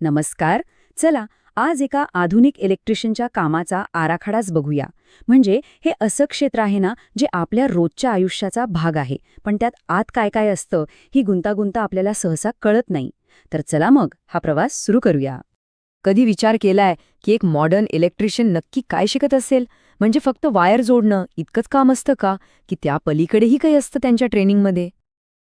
नमस्कार. चला आज एका आधुनिक इलेक्ट्रिशियनच्या कामाचा आराखडाच बघूया. म्हणजे हे असं क्षेत्र आहे ना जे आपल्या रोजच्या आयुष्याचा भाग आहे. पण त्यात आत काय काय असतं ही गुंतागुंत आपल्याला सहसा कळत नाही. तर चला मग हा प्रवास सुरू करूया. कधी विचार केलाय की एक मॉडर्न इलेक्ट्रिशियन नक्की काय शिकत असेल? म्हणजे फक्त वायर जोडणं इतकंच काम असतं का की त्या पलीकडेही काही असतं त्यांच्या ट्रेनिंगमध्ये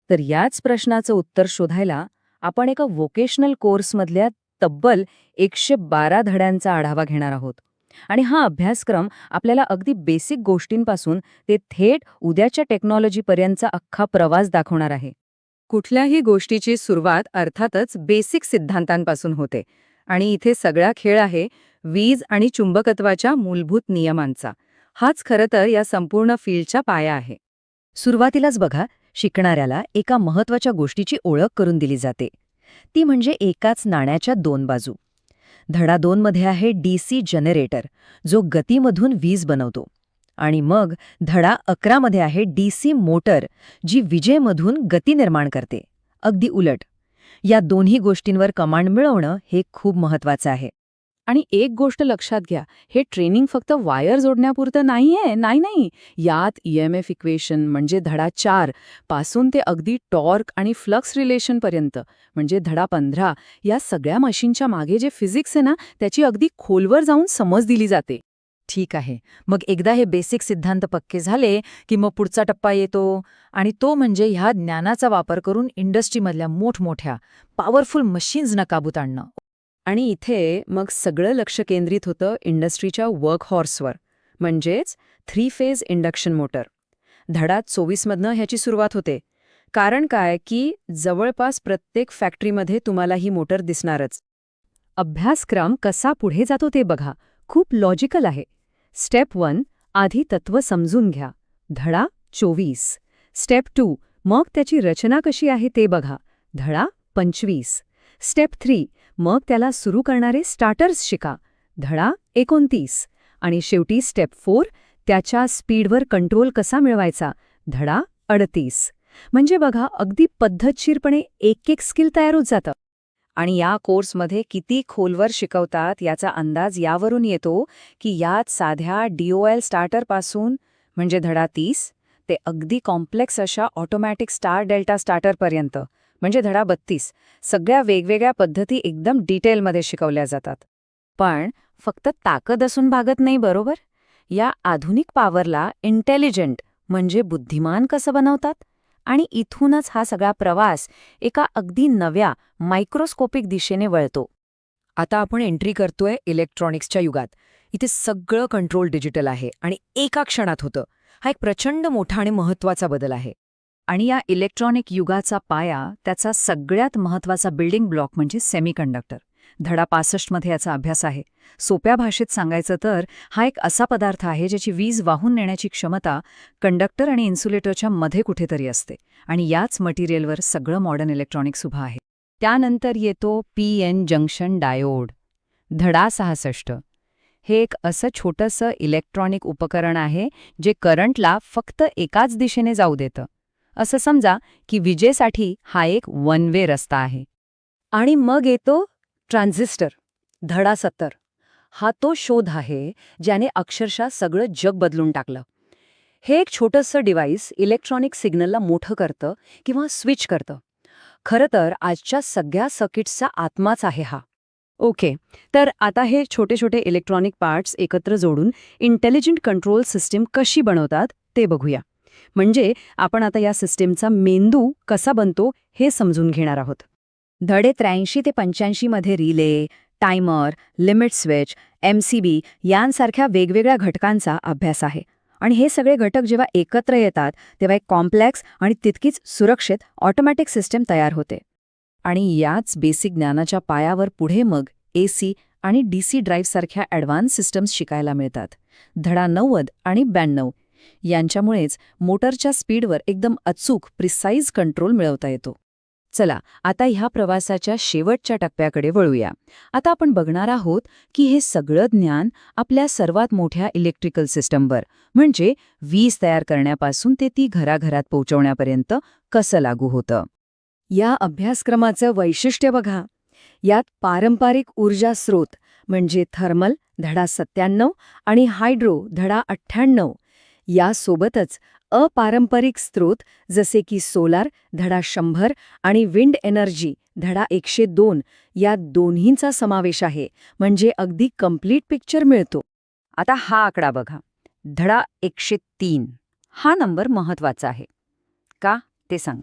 तर याच प्रश्नाचं उत्तर शोधायला आपण एका व्होकेशनल कोर्समधल्या तब्बल एकशे बारा धड्यांचा आढावा घेणार आहोत. आणि हा अभ्यासक्रम आपल्याला अगदी बेसिक गोष्टींपासून ते थेट उद्याच्या टेक्नॉलॉजीपर्यंतचा अख्खा प्रवास दाखवणार आहे. कुठल्याही गोष्टीची सुरुवात अर्थातच बेसिक सिद्धांतांपासून होते. आणि इथे सगळा खेळ आहे वीज आणि चुंबकत्वाच्या मूलभूत नियमांचा. हाच खरं तर या संपूर्ण फील्डच्या पाया आहे. सुरुवातीलाच बघा शिकणाऱ्याला एका महत्त्वाच्या गोष्टीची ओळख करून दिली जाते. ती म्हणजे एकाच नाण्याच्या दोन बाजू. धडा दोनमध्ये आहे डी सी जनरेटर जो गतीमधून वीज बनवतो. आणि मग धडा अकरामध्ये आहे डी सी मोटर जी विजेमधून गती निर्माण करते. अगदी उलट. या दोन्ही गोष्टींवर कमांड मिळवणं हे खूप महत्वाचं आहे. आणि एक गोष्ट लक्षात घ्या हे ट्रेनिंग फक्त वायर जोडण्यापुरतं नाहीये नाही नाही. यात ईएमएफ इक्वेशन म्हणजे धडा चारपासून ते अगदी टॉर्क आणि फ्लक्स रिलेशनपर्यंत म्हणजे धडा पंधरा या सगळ्या मशीनच्या मागे जे फिजिक्स आहे ना त्याची अगदी खोलवर जाऊन समज दिली जाते. ठीक आहे. मग एकदा हे बेसिक सिद्धांत पक्के झाले की मग पुढचा टप्पा येतो? आणि तो म्हणजे ह्या ज्ञानाचा वापर करून इंडस्ट्रीमधल्या मोठमोठ्या पॉवरफुल मशीन्सना काबूत आणणं. आणि इथे मग सगळं लक्ष केंद्रित होतं इंडस्ट्रीच्या वर्क हॉर्सवर म्हणजेच थ्री फेज इंडक्शन मोटर धडा चोवीसमधनं ह्याची सुरुवात होते. कारण काय? की जवळपास प्रत्येक फॅक्टरीमध्ये तुम्हाला ही मोटर दिसणारच. अभ्यासक्रम कसा पुढे जातो ते बघा. खूप लॉजिकल आहे. स्टेप वन आधी तत्व समजून घ्या. धडा चोवीस. स्टेप टू मग त्याची रचना कशी आहे ते बघा. धडा पंचवीस. स्टेप थ्री मग त्याला सुरू करणारे स्टार्टर्स शिका. धडा एकोणतीस. आणि शेवटी स्टेप फोर त्याच्या स्पीडवर कंट्रोल कसा मिळवायचा? धडा अडतीस. म्हणजे बघा अगदी पद्धतशीरपणे एक एक स्किल तयार होत जातं. आणि या कोर्समध्ये किती खोलवर शिकवतात याचा अंदाज यावरून येतो की यात साध्या डीओएल स्टार्टरपासून म्हणजे धडा तीस ते अगदी कॉम्प्लेक्स अशा ऑटोमॅटिक स्टार डेल्टा स्टार्टरपर्यंत. म्हणजे धडा बत्तीस. सगळ्या वेगवेगळ्या पद्धती एकदम डिटेलमध्ये शिकवल्या जातात. पण फक्त ताकद असून भागत नाही बरोबर? या आधुनिक पॉवरला इंटेलिजंट म्हणजे बुद्धिमान कसं बनवतात? आणि इथूनच हा सगळा प्रवास एका अगदी नव्या मायक्रोस्कोपिक दिशेने वळतो. आता आपण एंट्री करतोय इलेक्ट्रॉनिक्सच्या युगात. इथे सगळं कंट्रोल डिजिटल आहे आणि एका क्षणात होतं. हा एक प्रचंड मोठा आणि महत्त्वाचा बदल आहे. आणि या इलेक्ट्रॉनिक युगाचा पाया त्याचा सगळ्यात महत्त्वाचा बिल्डिंग ब्लॉक म्हणजे सेमीकंडक्टर. धडा पासष्टमध्ये याचा अभ्यास आहे. सोप्या भाषेत सांगायचं तर हा एक असा पदार्थ आहे ज्याची वीज वाहून नेण्याची क्षमता कंडक्टर आणि इन्सुलेटरच्या मध्ये कुठेतरी असते आणि याच मटेरियलवर सगळं मॉडर्न इलेक्ट्रॉनिक्स उभं आहे. त्यानंतर येतो पी एन जंक्शन डायोड. धडा सहासष्ट. हे एक असं छोटंसं इलेक्ट्रॉनिक उपकरण आहे जे करंटला फक्त एकाच दिशेने जाऊ देतं. असं समजा की विजेसाठी हा एक वन वे रस्ता आहे. आणि मग येतो ट्रान्झिस्टर धडा सत्तर. हा तो शोध आहे ज्याने अक्षरशः सगळं जग बदलून टाकलं. हे एक छोटंसं डिव्हाइस इलेक्ट्रॉनिक सिग्नलला मोठं करतं किंवा स्विच करतं. खरं तर आजच्या सगळ्या सर्किट्सचा आत्माच आहे हा. ओके तर आता हे छोटे छोटे इलेक्ट्रॉनिक पार्ट्स एकत्र जोडून इंटेलिजंट कंट्रोल सिस्टीम कशी बनवतात ते बघूया. म्हणजे आपण आता या सिस्टीमचा मेंदू कसा बनतो हे समजून घेणार आहोत. धडे त्र्याऐंशी ते पंच्याऐंशीमध्ये relay timer limit switch MCB यांसारख्या वेगवेगळ्या घटकांचा अभ्यास आहे. आणि हे सगळे घटक जेव्हा एकत्र येतात तेव्हा एक कॉम्प्लेक्स आणि तितकीच सुरक्षित ऑटोमॅटिक सिस्टीम तयार होते. आणि याच बेसिक ज्ञानाच्या पायावर पुढे मग एसी आणि डीसी ड्राईव्हसारख्या ॲडव्हान्स सिस्टम्स शिकायला मिळतात. धडा नव्वद आणि ब्याण्णव यांच्यामुळेच मोटरच्या स्पीडवर एकदम अचूक प्रिसाईज कंट्रोल मिळवता येतो. चला आता ह्या प्रवासाच्या शेवटच्या टप्प्याकडे वळूया. आता आपण बघणार आहोत की हे सगळं ज्ञान आपल्या सर्वात मोठ्या इलेक्ट्रिकल सिस्टमवर म्हणजे वीज तयार करण्यापासून ते ती घराघरात पोहोचवण्यापर्यंत कसं लागू होतं. या अभ्यासक्रमाचं वैशिष्ट्य बघा. यात पारंपरिक ऊर्जा स्रोत म्हणजे थर्मल धडा सत्त्याण्णव आणि हायड्रो धडा अठ्ठ्याण्णव यासोबतच अपारंपरिक स्रोत जसे की सोलार धडा शंभर आणि विंड एनर्जी धडा एकशे दोन या दोन्हींचा समावेश आहे म्हणजे अगदी कंप्लीट पिक्चर मिळतो. आता हा आकडा बघा. धडा एकशे तीन. हा नंबर महत्त्वाचा आहे. का? ते सांग.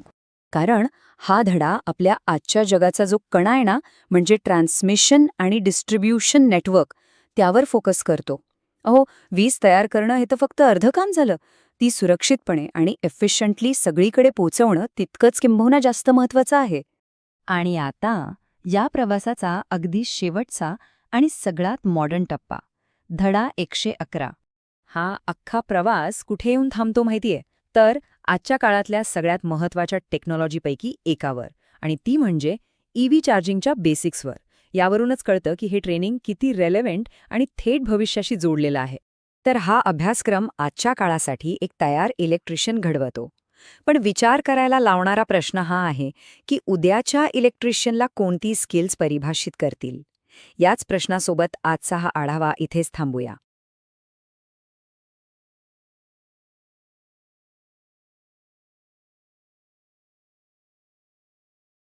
कारण हा धडा आपल्या आजच्या जगाचा जो कणा आहे ना म्हणजे ट्रान्समिशन आणि डिस्ट्रीब्युशन नेटवर्क त्यावर फोकस करतो. अहो वीज तयार करणं हे तर फक्त अर्धं काम झालं. ती सुरक्षितपणे आणि एफिशियंटली सगळीकडे पोचवणं तितकंच किंबहुना जास्त महत्वाचं आहे. आणि आता या प्रवासाचा अगदी शेवटचा आणि सगळ्यात मॉडर्न टप्पा धडा एकशे अकरा. हा अख्खा प्रवास कुठे येऊन थांबतो माहितीये? तर आजच्या काळातल्या सगळ्यात महत्त्वाच्या टेक्नॉलॉजीपैकी एकावर. आणि ती म्हणजे ईव्ही चार्जिंगच्या बेसिक्सवर यावरूनच कळतं की हे ट्रेनिंग किती रेलेव्हेंट आणि थेट भविष्याशी जोडलेलं आहे. तर हा अभ्यासक्रम आजच्या काळासाठी एक तयार इलेक्ट्रिशियन घडवतो. पण विचार करायला लावणारा प्रश्न हा आहे की उद्याच्या इलेक्ट्रिशियनला कोणती स्किल्स परिभाषित करतील? याच प्रश्नासोबत आजचा हा आढावा इथेच थांबूया.